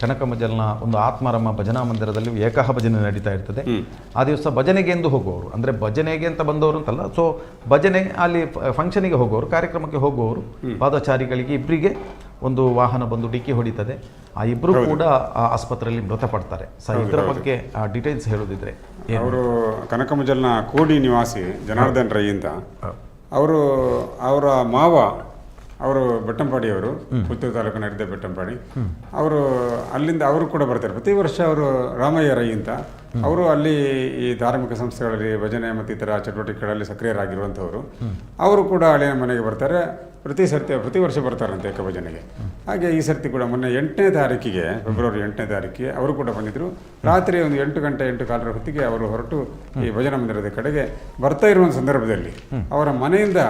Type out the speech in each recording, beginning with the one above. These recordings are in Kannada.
ಕನಕಮಜಲ್ನ ಒಂದು ಆತ್ಮಾರಮ್ಮ ಭಜನಾ ಮಂದಿರದಲ್ಲಿ ಏಕಹ ಭಜನೆ ನಡೀತಾ ಇರ್ತದೆ. ಆ ದಿವಸ ಭಜನೆಗೆ ಎಂದು ಹೋಗುವವರು. ಅಂದರೆ ಭಜನೆಗೆ ಅಂತ ಬಂದವರು ಅಂತಲ್ಲ ಸೊ ಭಜನೆ ಅಲ್ಲಿ ಫಂಕ್ಷನಿಗೆ ಹೋಗುವವರು ಕಾರ್ಯಕ್ರಮಕ್ಕೆ ಹೋಗುವವರು. ಪಾದಚಾರಿಗಳಿಗೆ ಇಬ್ಬರಿಗೆ ಒಂದು ವಾಹನ ಬಂದು ಡಿಕ್ಕಿ ಹೊಡಿತದೆ. ಆ ಇಬ್ಬರು ಕೂಡ ಆ ಆಸ್ಪತ್ರೆಯಲ್ಲಿ ಮೃತಪಡ್ತಾರೆ. ಸೊ ಇದರ ಬಗ್ಗೆ ಡೀಟೇಲ್ಸ್ ಹೇಳೋದಿದ್ರೆ? ಅವರು ಕನಕಮಜಲ್ನ ಕೋಡಿ ನಿವಾಸಿ ಜನಾರ್ದನ್ ರೈ ಅಂತ. ಅವರು ಅವರ ಮಾವ ಅವರು ಬೆಟ್ಟಂಪಾಡಿಯವರು ಪುತ್ತೂರು ತಾಲೂಕಿನ ನಡೆದ ಬೆಟ್ಟಂಪಾಡಿ. ಅವರು ಅಲ್ಲಿಂದ ಅವರು ಕೂಡ ಬರ್ತಾರೆ. ಪ್ರತಿ ವರ್ಷ ಅವರು ರಾಮಯ್ಯ ರೈ ಅಂತ. ಅವರು ಅಲ್ಲಿ ಈ ಧಾರ್ಮಿಕ ಸಂಸ್ಥೆಗಳಲ್ಲಿ ಭಜನೆ ಮತ್ತು ಇತರ ಚಟುವಟಿಕೆಗಳಲ್ಲಿ ಸಕ್ರಿಯರಾಗಿರುವಂಥವರು. ಅವರು ಕೂಡ ಹಳೆಯ ಮನೆಗೆ ಬರ್ತಾರೆ. ಪ್ರತಿ ಸರ್ತಿ ಪ್ರತಿ ವರ್ಷ ಬರ್ತಾರಂತೆ ಏಕ ಭಜನೆಗೆ ಹಾಗೆ ಈ ಸರ್ತಿ ಕೂಡ ಮೊನ್ನೆ ಎಂಟನೇ ತಾರೀಕಿಗೆ ಫೆಬ್ರವರಿ ಎಂಟನೇ ತಾರೀಕಿಗೆ ಅವರು ಕೂಡ ಬಂದಿದ್ರು. ರಾತ್ರಿ ಒಂದು ಎಂಟು ಗಂಟೆ ಎಂಟು ಕಾಲರ ಹೊತ್ತಿಗೆ ಅವರು ಹೊರಟು ಈ ಭಜನಾ ಮಂದಿರದ ಕಡೆಗೆ ಬರ್ತಾ ಇರುವ ಸಂದರ್ಭದಲ್ಲಿ ಅವರ ಮನೆಯಿಂದ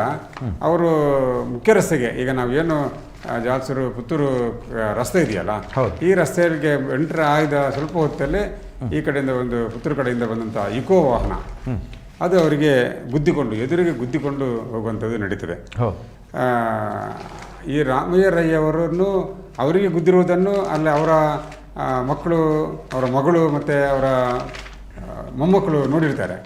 ಅವರು ಮುಖ್ಯ ರಸ್ತೆಗೆ ಈಗ ನಾವೇನು ಏನು ಜಾಲ್ಸೂರು ಪುತ್ತೂರು ರಸ್ತೆ ಇದೆಯಲ್ಲ ಈ ರಸ್ತೆಗೆ ಎಂಟರ್ ಆಯ್ದ ಸ್ವಲ್ಪ ಹೊತ್ತಲ್ಲೇ ಈ ಕಡೆಯಿಂದ ಒಂದು ಪುತ್ತೂರು ಕಡೆಯಿಂದ ಬಂದಂಥ ಇಕೋ ವಾಹನ ಅದು ಅವರಿಗೆ ಗುದ್ದಿಕೊಂಡು ಎದುರಿಗೆ ಗುದ್ದಿಕೊಂಡು ಹೋಗುವಂಥದ್ದು ನಡೀತದೆ. ಈ ರಾಮಯ್ಯ ರೈ ಅವರನ್ನು ಅವರಿಗೆ ಗುದ್ದಿರುವುದನ್ನು ಅಲ್ಲಿ ಅವರ ಮಕ್ಕಳು ಅವರ ಮಗಳು ಮತ್ತು ಅವರ ಮೊಮ್ಮಕ್ಕಳು ನೋಡಿರ್ತಾರೆ.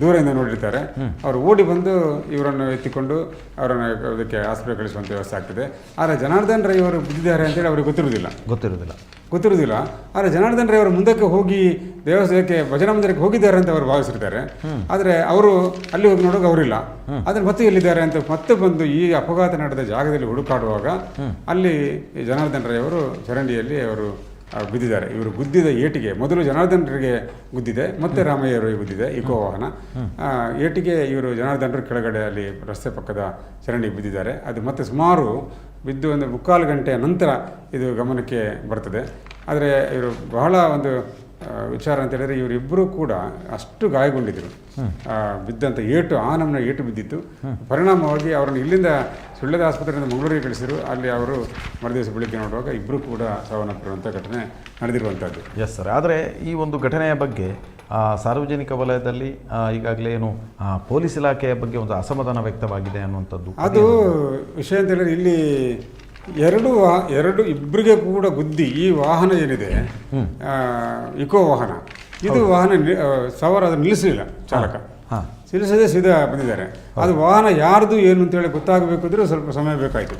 ದೂರದಿಂದ ನೋಡಿರ್ತಾರೆ. ಅವರು ಓಡಿ ಬಂದು ಇವರನ್ನು ಎತ್ತಿಕೊಂಡು ಅವರನ್ನು ಅದಕ್ಕೆ ಆಸ್ಪತ್ರೆ ಕಳಿಸುವಂಥ ವ್ಯವಸ್ಥೆ ಆಗ್ತದೆ. ಆದರೆ ಜನಾರ್ದನ್ ರೈ ಅವರು ಬಿದ್ದಿದ್ದಾರೆ ಅಂತೇಳಿ ಅವರಿಗೆ ಗೊತ್ತಿರುವುದಿಲ್ಲ. ಗೊತ್ತಿರೋದಿಲ್ಲ ಗೊತ್ತಿರುವುದಿಲ್ಲ. ಆದರೆ ಜನಾರ್ದನ್ ರೈ ಅವರು ಮುಂದಕ್ಕೆ ಹೋಗಿ ದೇವಸ್ಥಾನಕ್ಕೆ ಭಜನಾ ಮಂದಿರಕ್ಕೆ ಹೋಗಿದ್ದಾರೆ ಅಂತ ಅವರು ಭಾವಿಸಿರ್ತಾರೆ. ಆದರೆ ಅವರು ಅಲ್ಲಿ ಹೋಗಿ ನೋಡೋಕೆ ಅವರಿಲ್ಲ. ಆದರೆ ಮತ್ತೆ ಎಲ್ಲಿದ್ದಾರೆ ಅಂತ ಮತ್ತೆ ಬಂದು ಈ ಅಪಘಾತ ನಡೆದ ಜಾಗದಲ್ಲಿ ಹುಡುಕಾಡುವಾಗ ಅಲ್ಲಿ ಜನಾರ್ದನ್ ರೈ ಅವರು ಚರಂಡಿಯಲ್ಲಿ ಅವರು ಬಿದ್ದಿದ್ದಾರೆ ಇವರು ಗುದ್ದಿದ ಏಟಿಗೆ ಮೊದಲು ಜನಾರ್ದನ್ ರೈಗೆ ಗುದ್ದಿದೆ ಮತ್ತೆ ರಾಮಯ್ಯ ಅವರಿಗೆ ಗುದ್ದಿದೆ ಇಕೋ ವಾಹನ. ಏಟಿಗೆ ಇವರು ಜನಾರ್ದನ್ ರೈ ಕೆಳಗಡೆ ಅಲ್ಲಿ ರಸ್ತೆ ಪಕ್ಕದ ಚರಂಡಿಗೆ ಬಿದ್ದಿದ್ದಾರೆ ಅದು ಮತ್ತೆ ಸುಮಾರು ಬಿದ್ದು ಒಂದು ಮುಕ್ಕಾಲು ಗಂಟೆಯ ನಂತರ ಇದು ಗಮನಕ್ಕೆ ಬರ್ತದೆ. ಆದರೆ ಇವರು ಬಹಳ ಒಂದು ವಿಚಾರ ಅಂತ ಹೇಳಿದ್ರೆ ಇವರಿಬ್ಬರು ಕೂಡ ಅಷ್ಟು ಗಾಯಗೊಂಡಿದ್ದರು ಬಿದ್ದಂಥ ಏಟು ಆ ನಮ್ಮನ್ನ ಏಟು ಬಿದ್ದಿತ್ತು. ಪರಿಣಾಮವಾಗಿ ಅವರನ್ನು ಇಲ್ಲಿಂದ ಸುಳ್ಳದ ಆಸ್ಪತ್ರೆಯಿಂದ ಮಂಗಳೂರಿಗೆ ಕಳಿಸಿದರು. ಅಲ್ಲಿ ಅವರು ಮರುದಿವಸ ಬೆಳಿಗ್ಗೆ ನೋಡುವಾಗ ಇಬ್ಬರು ಕೂಡ ಸಾವನ್ನಪ್ಪಿರುವಂಥ ಘಟನೆ ನಡೆದಿರುವಂಥದ್ದು ಎಸ್ ಸರ್ ಆದರೆ ಈ ಒಂದು ಘಟನೆಯ ಬಗ್ಗೆ ಸಾರ್ವಜನಿಕ ವಲಯದಲ್ಲಿ ಈಗಾಗಲೇ ಏನು ಪೊಲೀಸ್ ಇಲಾಖೆಯ ಬಗ್ಗೆ ಒಂದು ಅಸಮಾಧಾನ ವ್ಯಕ್ತವಾಗಿದೆ ಅನ್ನುವಂಥದ್ದು. ಅದು ವಿಷಯ ಅಂತ ಹೇಳಿದ್ರೆ ಇಲ್ಲಿ ಎರಡು ಎರಡು ಇಬ್ಬರಿಗೆ ಕೂಡ ಬುದ್ಧಿ ಈ ವಾಹನ ಏನಿದೆ ಇಕೋ ವಾಹನ. ಇದು ವಾಹನ ಸವಾರ ಅದನ್ನು ನಿಲ್ಲಿಸಲಿಲ್ಲ ಚಾಲಕ. ನಿಲ್ಲಿಸದೆ ಸೀದಾ ಬಂದಿದ್ದಾರೆ. ಅದು ವಾಹನ ಯಾರ್ದು ಏನು ಅಂತೇಳಿ ಗೊತ್ತಾಗಬೇಕು ಅಂದರೆ ಸ್ವಲ್ಪ ಸಮಯ ಬೇಕಾಯಿತು.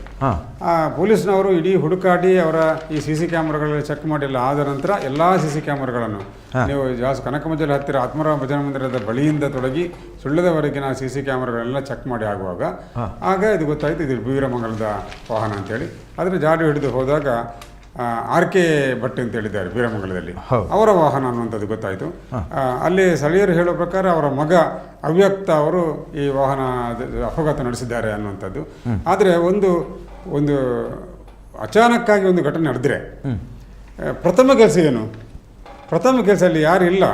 ಆ ಪೊಲೀಸ್ನವರು ಇಡೀ ಹುಡುಕಾಡಿ ಅವರ ಈ ಸಿ ಸಿ ಕ್ಯಾಮ್ರಾಗಳಲ್ಲಿ ಚೆಕ್ ಮಾಡಿಲ್ಲ. ಆದ ನಂತರ ಎಲ್ಲ ಸಿ ಸಿ ಕ್ಯಾಮ್ರಾಗಳನ್ನು ನೀವು ಜಾಸ್ ಕನಕಮಂಜಲ ಹತ್ತಿರ ಆತ್ಮರಾಮ ಭಜನ ಮಂದಿರದ ಬಳಿಯಿಂದ ತೊಡಗಿ ಸುಳ್ಳದವರೆಗಿನ ಸಿ ಸಿ ಕ್ಯಾಮ್ರಾಗಳೆಲ್ಲ ಚೆಕ್ ಮಾಡಿ ಆಗುವಾಗ ಆಗ ಇದು ಗೊತ್ತಾಯಿತು ಇದು ವೀರಮಂಗಲದ ವಾಹನ ಅಂತೇಳಿ. ಆದರೆ ಜಾಡು ಹಿಡಿದು ಹೋದಾಗ ಆರ್ ಕೆ ಭಟ್ ಅಂತ ಹೇಳಿದ್ದಾರೆ ವೀರಮಂಗಲದಲ್ಲಿ ಅವರ ವಾಹನ ಅನ್ನುವಂಥದ್ದು ಗೊತ್ತಾಯಿತು. ಅಲ್ಲಿ ಸ್ಥಳೀಯರು ಹೇಳೋ ಪ್ರಕಾರ ಅವರ ಮಗ ಅವ್ಯಕ್ತ ಅವರು ಈ ವಾಹನ ಅಪಘಾತ ನಡೆಸಿದ್ದಾರೆ ಅನ್ನುವಂಥದ್ದು. ಆದರೆ ಒಂದು ಒಂದು ಅಚಾನಕ್ಕಾಗಿ ಒಂದು ಘಟನೆ ನಡೆದ್ರೆ ಪ್ರಥಮ ಕೆಲಸ ಏನು? ಪ್ರಥಮ ಕೆಲಸ ಅಲ್ಲಿ ಯಾರು ಇಲ್ಲ.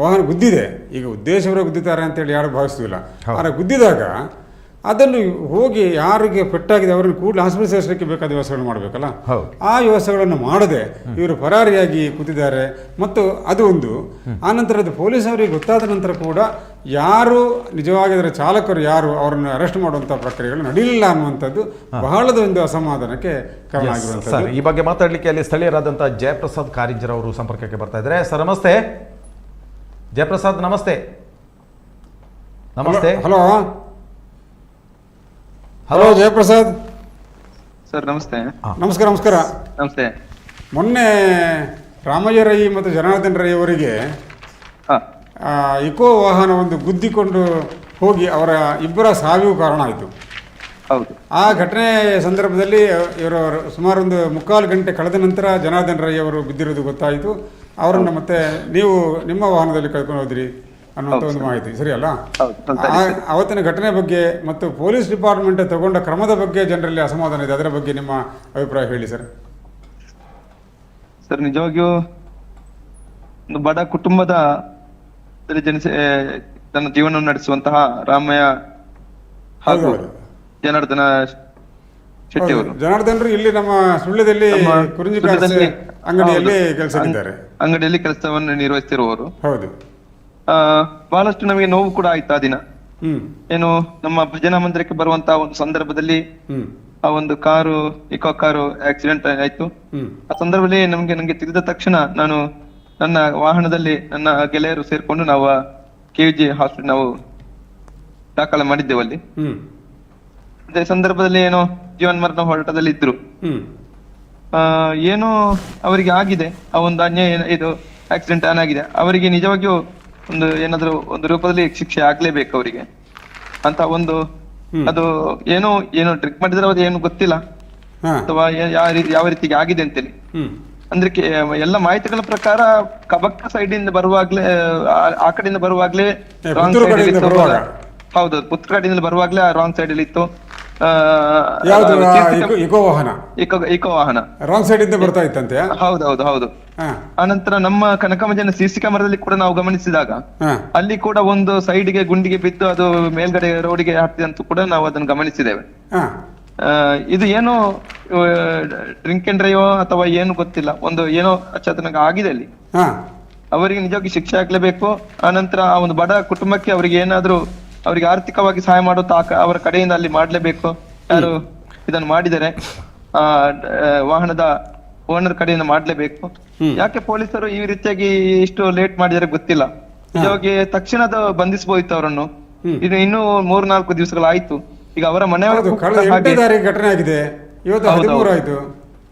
ವಾಹನ ಗುದ್ದಿದೆ. ಈಗ ಉದ್ದೇಶವರ ಗುದ್ದಿದ್ದಾರೆ ಅಂತೇಳಿ ಯಾರು ಭಾವಿಸ್ತಿಲ್ಲ ಆದರೆ ಗುದ್ದಿದಾಗ ಅದನ್ನು ಹೋಗಿ ಯಾರಿಗೆ ಪೆಟ್ಟಾಗಿದೆ ಅವರನ್ನು ಕೂಡಲೇ ಆಸ್ಪತ್ರೆ ಸೇರಿಸಲಿಕ್ಕೆ ಬೇಕಾದ ವ್ಯವಸ್ಥೆಗಳನ್ನು ಮಾಡಬೇಕಲ್ಲ? ಆ ವ್ಯವಸ್ಥೆಗಳನ್ನು ಮಾಡದೆ ಇವರು ಪರಾರಿಯಾಗಿ ಕೂತಿದ್ದಾರೆ. ಮತ್ತು ಅದು ಒಂದು. ಆನಂತರ ಅದು ಪೊಲೀಸವರಿಗೆ ಗೊತ್ತಾದ ನಂತರ ಕೂಡ ಯಾರು ನಿಜವಾಗಿ ಅದರ ಚಾಲಕರು ಯಾರು ಅವರನ್ನು ಅರೆಸ್ಟ್ ಮಾಡುವಂಥ ಪ್ರಕ್ರಿಯೆಗಳು ನಡೆಯಲಿಲ್ಲ ಅನ್ನುವಂಥದ್ದು ಬಹಳದ ಒಂದು ಅಸಮಾಧಾನಕ್ಕೆ ಕಾರಣ ಆಗಿರುವಂಥದ್ದು. ಸರ್ ಈ ಬಗ್ಗೆ ಮಾತಾಡಲಿಕ್ಕೆ ಅಲ್ಲಿ ಸ್ಥಳೀಯರಾದಂಥ ಜಯಪ್ರಸಾದ್ ಕಾರಿಂಜರ್ ಅವರು ಸಂಪರ್ಕಕ್ಕೆ ಬರ್ತಾ ಇದ್ದಾರೆ. ಸರ್ ನಮಸ್ತೆ. ಜಯಪ್ರಸಾದ್ ನಮಸ್ತೆ. ನಮಸ್ತೆ. ಹಲೋ. ಹಲೋ ಜಯಪ್ರಸಾದ್ ಸರ್ ನಮಸ್ತೆ ನಮಸ್ಕಾರ ನಮಸ್ಕಾರ ನಮಸ್ತೆ ಮೊನ್ನೆ ರಾಮಯ್ಯ ರೈ ಮತ್ತು ಜನಾರ್ದನ್ ರೈ ಅವರಿಗೆ ಆ, ಇಕೋ ವಾಹನ ಒಂದು ಗುದ್ದಿಕೊಂಡು ಹೋಗಿ ಅವರ ಇಬ್ಬರ ಸಾವಿಗೂ ಕಾರಣ ಆಯಿತು. ಹೌದು. ಆ ಘಟನೆ ಸಂದರ್ಭದಲ್ಲಿ ಇವರು ಸುಮಾರು ಒಂದು ಮುಕ್ಕಾಲು ಗಂಟೆ ಕಳೆದ ನಂತರ ಜನಾರ್ದನ್ ರೈ ಅವರು ಬಿದ್ದಿರೋದು ಗೊತ್ತಾಯಿತು. ಅವರನ್ನು ಮತ್ತೆ ನೀವು ನಿಮ್ಮ ವಾಹನದಲ್ಲಿ ಕಳ್ಕೊಂಡು ಹೋದ್ರಿ. ಅನ್ನುವಂಥ ಒಂದು ಮಾಹಿತಿ. ಸರಿ, ಆ- ಅವತ್ತಿನ ಘಟನೆ ಬಗ್ಗೆ ಮತ್ತು ಪೊಲೀಸ್ ಡಿಪಾರ್ಟ್ಮೆಂಟ್ ತಗೊಂಡ ಕ್ರಮದ ಬಗ್ಗೆ ಜನರಲ್ಲಿ ಅಸಮಾಧಾನ ಇದೆ. ಅದರ ಬಗ್ಗೆ ನಿಮ್ಮ ಅಭಿಪ್ರಾಯ ಹೇಳಿ ಸರ್. ಸರ್ ನಿಜವಾಗಿಯೂ ಒಂದು ಬಡ ಕುಟುಂಬದ ಜನಿಸಿ ತನ್ನ ಜೀವನ ನಡೆಸುವಂತಹ ರಾಮಯ್ಯ ಹಾಗೂ ಜನಾರ್ದನ ಶೆಟ್ಟಿ ಅವರು. ಜನಾರ್ದನ್ ಇಲ್ಲಿ ನಮ್ಮ ಸುಳ್ಳ್ಯದಲ್ಲಿ ಕುರಿಂಜಿ ಅಂಗಡಿಯಲ್ಲಿ ಕೆಲಸ ಅಂಗಡಿಯಲ್ಲಿ ಕೆಲಸವನ್ನು ನಿರ್ವಹಿಸುತ್ತಿರುವವರು ಹೌದು. ಬಹಳಷ್ಟು ನಮಗೆ ನೋವು ಕೂಡ ಆಯ್ತು ಆ ದಿನ. ಏನು ನಮ್ಮ ಭಜನಾ ಮಂದಿರಕ್ಕೆ ಬರುವಂತಹ ಒಂದು ಸಂದರ್ಭದಲ್ಲಿ ಆ ಒಂದು ಕಾರು ಇಕೋ ಕಾರು ಆಕ್ಸಿಡೆಂಟ್ ಆಯ್ತು. ಆ ಸಂದರ್ಭದಲ್ಲಿ ನಮ್ಗೆ ನಂಗೆ ತಿಳಿದ ತಕ್ಷಣ ನಾನು ನನ್ನ ವಾಹನದಲ್ಲಿ ನನ್ನ ಗೆಳೆಯರು ಸೇರ್ಕೊಂಡು ನಾವು ಕೆವಿಜಿ ಹಾಸ್ಪಿಟಲ್ ನಾವು ದಾಖಲೆ ಮಾಡಿದ್ದೆವು ಅಲ್ಲಿ. ಅದೇ ಸಂದರ್ಭದಲ್ಲಿ ಏನೋ ಜೀವನ್ ಮರಣ ಹೋರಾಟದಲ್ಲಿ ಇದ್ರು. ಆ, ಏನೋ ಅವರಿಗೆ ಆಗಿದೆ. ಆ ಒಂದು ಅನ್ಯಾಯ ಇದು ಆಕ್ಸಿಡೆಂಟ್ ಆನ್ ಆಗಿದೆ. ಅವರಿಗೆ ನಿಜವಾಗಿಯೂ ಒಂದು ಏನಾದ್ರು ಒಂದು ರೂಪದಲ್ಲಿ ಶಿಕ್ಷೆ ಆಗ್ಲೇಬೇಕು ಅವರಿಗೆ. ಅಂತ ಒಂದು ಅದು ಏನು ಏನು ಟ್ರಿಕ್ ಮಾಡಿದ್ರೆ ಅದು ಏನು ಗೊತ್ತಿಲ್ಲ. ಅಥವಾ ಯಾವ ರೀತಿ ಯಾವ ರೀತಿಗೆ ಆಗಿದೆ ಅಂತೇಳಿ. ಅಂದ್ರೆ ಎಲ್ಲ ಮಾಹಿತಿಗಳ ಪ್ರಕಾರ ಕಬಕ್ಕ ಸೈಡ್ ಇಂದ ಬರುವಾಗ್ಲೇ ಆ- ಕಡೆಯಿಂದ ಬರುವಾಗ್ಲೇ ರಾಂಗ್. ಬರುವಾಗ? ಹೌದು ಪುತ್ರ ಕಡೆಯಿಂದ ಬರುವಾಗ್ಲೇ ರಾಂಗ್ ಸೈಡ್ ಅಲ್ಲಿ ಇತ್ತು. ಇಕೋ- ವಾಹನ ಇಕೋ ವಾಹನ ರಾಂಗ್ ಸೈಡ್ ಇಂದ ಬರ್ತಾ ಇತ್ತಂತೆ? ಹೌದು. ಹೌದು ಆನಂತರ ನಮ್ಮ ಕನಕಮಂಜನ ಸಿಸಿ ಕ್ಯಾಮರಾದಲ್ಲಿ ಕೂಡ ನಾವು ಗಮನಿಸಿದಾಗ ಅಲ್ಲಿ ಕೂಡ ಒಂದು ಸೈಡ್ಗೆ ಗೆ ಗುಂಡಿಗೆ ಬಿದ್ದು ಅದು ಮೇಲ್ಗಡೆ ರೋಡಿಗೆ ಅಂತ ಕೂಡ ನಾವು ಅದನ್ನು ಗಮನಿಸಿದ್ದೇವೆ. ಆ, ಇದು ಏನೋ ಡ್ರಿಂಕ್ ಅಂಡ್ ಡ್ರೈವ್ ಅಥವಾ ಏನು ಗೊತ್ತಿಲ್ಲ. ಒಂದು ಏನೋ ಅಚಾತನಕ ಆಗಿದೆ ಅಲ್ಲಿ. ಅವರಿಗೆ ನಿಜವಾಗಿ ಶಿಕ್ಷೆ ಆಗ್ಲೇಬೇಕು. ಆನಂತರ ಆ ಒಂದು ಬಡ ಕುಟುಂಬಕ್ಕೆ ಅವರಿಗೆ ಏನಾದ್ರೂ ಅವರಿಗೆ ಆರ್ಥಿಕವಾಗಿ ಸಹಾಯ ಮಾಡೋ ತಾಕ ಅವರ ಕಡೆಯಿಂದ ಅಲ್ಲಿ ಮಾಡಲೇಬೇಕು. ಯಾರು ಇದನ್ನು ಮಾಡಿದರೆ ಆ ವಾಹನದ ಓನರ್ ಕಡೆಯಿಂದ ಮಾಡಲೇಬೇಕು. ಯಾಕೆ ಪೊಲೀಸರು ಈ ರೀತಿಯಾಗಿ ಇಷ್ಟು ಲೇಟ್ ಮಾಡಿದರೆ ಗೊತ್ತಿಲ್ಲ. ನಿಜವಾಗಿ ತಕ್ಷಣದ ಬಂಧಿಸಬಹುದಿತ್ತು ಅವರನ್ನು. ಇದು ಇನ್ನೂ ಮೂರ್ ನಾಲ್ಕು ದಿವಸಗಳಾಯ್ತು. ಈಗ ಅವರ ಮನೆ ಮನೆಯವರು ಕಳೆದ ಘಟನೆ ಆಗಿದೆ. ಇವತ್ತು ಹೌದು, ಹದಿಮೂರು ಹೌದು. ಆಯ್ತು.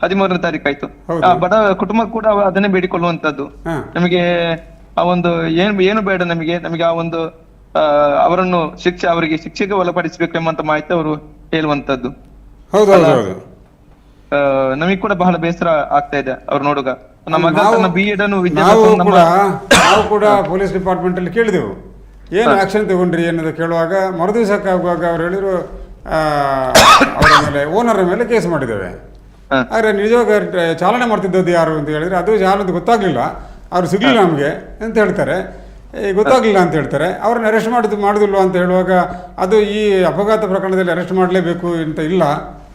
ಹದಿಮೂರನೇ ತಾರೀಕು ಆಯ್ತು. ಆ ಬಡ ಕುಟುಂಬ ಕೂಡ ಅದನ್ನೇ ಬೇಡಿಕೊಳ್ಳುವಂತದ್ದು ನಮಗೆ ಆ ಒಂದು ಏನು ಏನು ಬೇಡ ನಮಗೆ. ನಮಗೆ ಆ ಒಂದು ಅವರನ್ನು ಶಿಕ್ಷೆ ಅವರಿಗೆ ಶಿಕ್ಷೆಗೆ ಒಳಪಡಿಸಬೇಕು ಎಂಬಂತ ಮಾಹಿತಿ ಅವರು ಹೇಳುವಂತದ್ದು. ನಮಗೆ ಕೂಡ ಬಹಳ ಬೇಸರ ಆಗ್ತಾ ಇದೆ ಅವ್ರು ನೋಡುಗ. ನಮ್ಮ ಮಗ ಬಿ ಎಡ್ ಅನ್ನು ನಾವು ಕೂಡ ಪೊಲೀಸ್ ಡಿಪಾರ್ಟ್ಮೆಂಟ್ ಅಲ್ಲಿ ಕೇಳಿದೆವು. ಏನು ಆಕ್ಷನ್ ತಗೊಂಡ್ರಿ ಅನ್ನೋದು ಕೇಳುವಾಗ ಮರುದಿವಸಕ್ಕಾಗುವಾಗ ಅವ್ರು ಹೇಳಿದ್ರು ಅವರ ಮೇಲೆ ಓನರ್ ಮೇಲೆ ಕೇಸ್ ಮಾಡಿದ್ದೇವೆ. ಆದ್ರೆ ನಿಜವಾಗ ಚಾಲನೆ ಮಾಡ್ತಿದ್ದದ್ದು ಯಾರು ಅಂತ ಹೇಳಿದ್ರೆ ಅದು ಯಾರು ಅಂತ ಗೊತ್ತಾಗ್ಲಿಲ್ಲ. ಅವ್ರು ಸಿಗ್ಲಿಲ್ಲ ನಮಗೆ ಅಂತ ಹೇಳ್ತಾರೆ. ಗೊತ್ತಾಗ್ಲಿಲ್ಲ ಅಂತ ಹೇಳ್ತಾರೆ. ಅವ್ರನ್ನ ಅರೆಸ್ಟ್ ಮಾಡುದು ಮಾಡುದಿಲ್ವ ಅಂತ ಹೇಳುವಾಗ ಅದು ಈ ಅಪಘಾತ ಪ್ರಕರಣದಲ್ಲಿ ಅರೆಸ್ಟ್ ಮಾಡಲೇಬೇಕು ಅಂತ ಇಲ್ಲ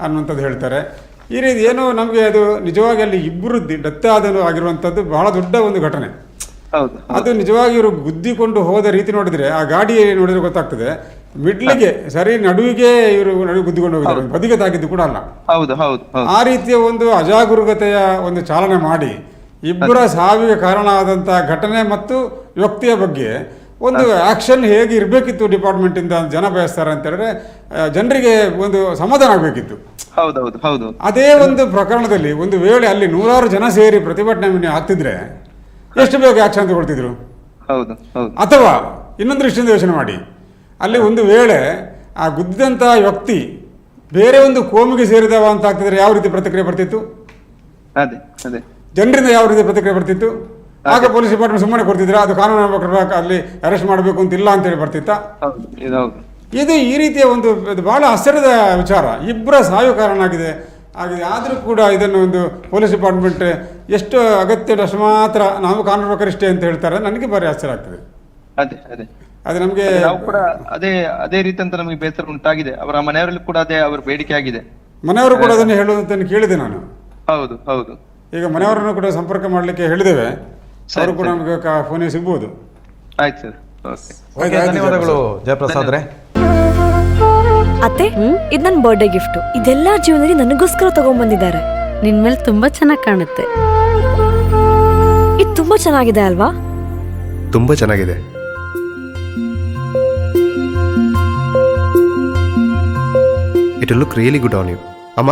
ಅನ್ನುವಂಥದ್ದು ಹೇಳ್ತಾರೆ. ಈ ರೀತಿ ಏನೋ ನಮಗೆ ಅದು ನಿಜವಾಗಿ ಅಲ್ಲಿ ಇಬ್ಬರು ಡೆತ್ ಆದನು ಆಗಿರುವಂಥದ್ದು ಬಹಳ ದೊಡ್ಡ ಒಂದು ಘಟನೆ. ಅದು ನಿಜವಾಗಿ ಇವರು ಗುದ್ದಿಕೊಂಡು ಹೋದ ರೀತಿ ನೋಡಿದ್ರೆ ಆ ಗಾಡಿ ನೋಡಿದ್ರೆ ಗೊತ್ತಾಗ್ತದೆ. ಮಿಡ್ಲಿಗೆ ಸರಿ ನಡುವಿಗೆ ಇವರು ನಡುವೆ ಗುದ್ದಿಕೊಂಡು ಹೋಗಿದ್ದಾರೆ. ಬದಿಗೆ ತಾಗಿದ್ದು ಕೂಡ ಅಲ್ಲ. ಹೌದು ಹೌದು ಹೌದು. ಆ ರೀತಿಯ ಒಂದು ಅಜಾಗರೂಕತೆಯ ಒಂದು ಚಾಲನೆ ಮಾಡಿ ಇಬ್ಬರ ಸಾವಿಗೆ ಕಾರಣ ಆದಂತಹ ಘಟನೆ ಮತ್ತು ವ್ಯಕ್ತಿಯ ಬಗ್ಗೆ ಒಂದು ಆಕ್ಷನ್ ಹೇಗೆ ಇರಬೇಕಿತ್ತು ಡಿಪಾರ್ಟ್ಮೆಂಟ್ ಇಂದ ಜನ ಬಯಸ್ತಾರೆ ಅಂತ ಹೇಳಿದ್ರೆ ಜನರಿಗೆ ಒಂದು ಸಮಾಧಾನ ಆಗಬೇಕಿತ್ತು. ಹೌದು. ಅದೇ ಒಂದು ಪ್ರಕರಣದಲ್ಲಿ ಒಂದು ವೇಳೆ ಅಲ್ಲಿ ನೂರಾರು ಜನ ಸೇರಿ ಪ್ರತಿಭಟನೆ ಆಗ್ತಿದ್ರೆ ಎಷ್ಟು ಬೇಗ ಆಕ್ಷನ್ ತಗೊಳ್ತಿದ್ರು? ಹೌದು ಅಥವಾ ಇನ್ನೊಂದು ದೃಷ್ಟಿಯಿಂದ ಯೋಚನೆ ಮಾಡಿ. ಅಲ್ಲಿ ಒಂದು ವೇಳೆ ಆ ಗುದ್ದಿದಂತಹ ವ್ಯಕ್ತಿ ಬೇರೆ ಒಂದು ಕೋಮಿಗೆ ಸೇರಿದವ ಅಂತ ಆಗ್ತಿದ್ರೆ ಯಾವ ರೀತಿ ಪ್ರತಿಕ್ರಿಯೆ ಬರ್ತಿತ್ತು? ಅದೇ ಅದೇ. ಜನರಿಂದ ಯಾವ ರೀತಿ ಪ್ರತಿಕ್ರಿಯೆ ಬರ್ತಿತ್ತು? ಆಗ ಪೊಲೀಸ್ ಡಿಪಾರ್ಟ್ಮೆಂಟ್ ಸುಮ್ಮನೆ ಕೊಡ್ತಿದ್ರ ಅದು ಕಾನೂನು ಅಲ್ಲಿ ಅರೆಸ್ಟ್ ಮಾಡಬೇಕು ಅಂತ ಇಲ್ಲ ಅಂತೇಳಿ ಬರ್ತಿತ್ತಾ? ಇದು ಈ ರೀತಿಯ ಒಂದು ಬಹಳ ಆಶ್ಚರ್ಯದ ವಿಚಾರ. ಇಬ್ಬರ ಸಾವು ಕಾರಣ ಆಗಿದೆ ಆಗಿದೆ ಆದರೂ ಕೂಡ ಇದನ್ನು ಒಂದು ಪೊಲೀಸ್ ಡಿಪಾರ್ಟ್ಮೆಂಟ್ ಎಷ್ಟು ಅಗತ್ಯ ಅಷ್ಟು ಮಾತ್ರ ನಾವು ಕಾನೂನು ಇಷ್ಟೇ ಅಂತ ಹೇಳ್ತಾರೆ. ನನಗೆ ಭಾರಿ ಆಶ್ಚರ್ಯ ಆಗ್ತದೆ. ಅದೇ ಅದೇ. ಅದು ನಮಗೆ ನಾವು ಕೂಡ ಅದೇ ಅದೇ ರೀತಿ ಅಂತ ನಮಗೆ ಬೇಸರ ಉಂಟಾಗಿದೆ. ಅವರ ಮನೆಯವರಲ್ಲಿ ಕೂಡ ಅದೇ ಅವರ ಬೇಡಿಕೆ ಆಗಿದೆ. ಮನೆಯವರು ಕೂಡ ಅದನ್ನು ಹೇಳುವಂತ ಕೇಳಿದೆ ನಾನು. ಹೌದು ಹೌದು. ಈಗ ಮನೆಯವರನ್ನು ಕೂಡ ಸಂಪರ್ಕ ಮಾಡಲಿಕ್ಕೆ ಹೇಳಿದ್ದೇವೆ. ಸರಿ, ಅವರು ಕೂಡ ನಮಗೆ ಫೋನ್ ಸಿಗ್ಬೋದು. ಆಯ್ತು ಸರ್. ಓಕೆ. ಓಕೆ, ಧನ್ಯವಾದಗಳು ಜಯಪ್ರಸಾದ್ ರೇ ಅತ್ತೆ ಇದು ನನ್ನ ಬರ್ಡೇ ಗಿಫ್ಟ್ ಇದೆಲ್ಲ ಜೀವನದಲ್ಲಿ ನನಗೋಸ್ಕರ ತಗೊಂಡ್ಬಂದಿದ್ದಾರೆ ನಿನ್ ಮೇಲೆ ತುಂಬಾ ಚೆನ್ನಾಗಿ ಕಾಣುತ್ತೆ. ಇದು ತುಂಬಾ ಚೆನ್ನಾಗಿದೆ ಅಲ್ವಾ? ತುಂಬಾ ಚೆನ್ನಾಗಿದೆ. It look really good on you ಅಮ್ಮ?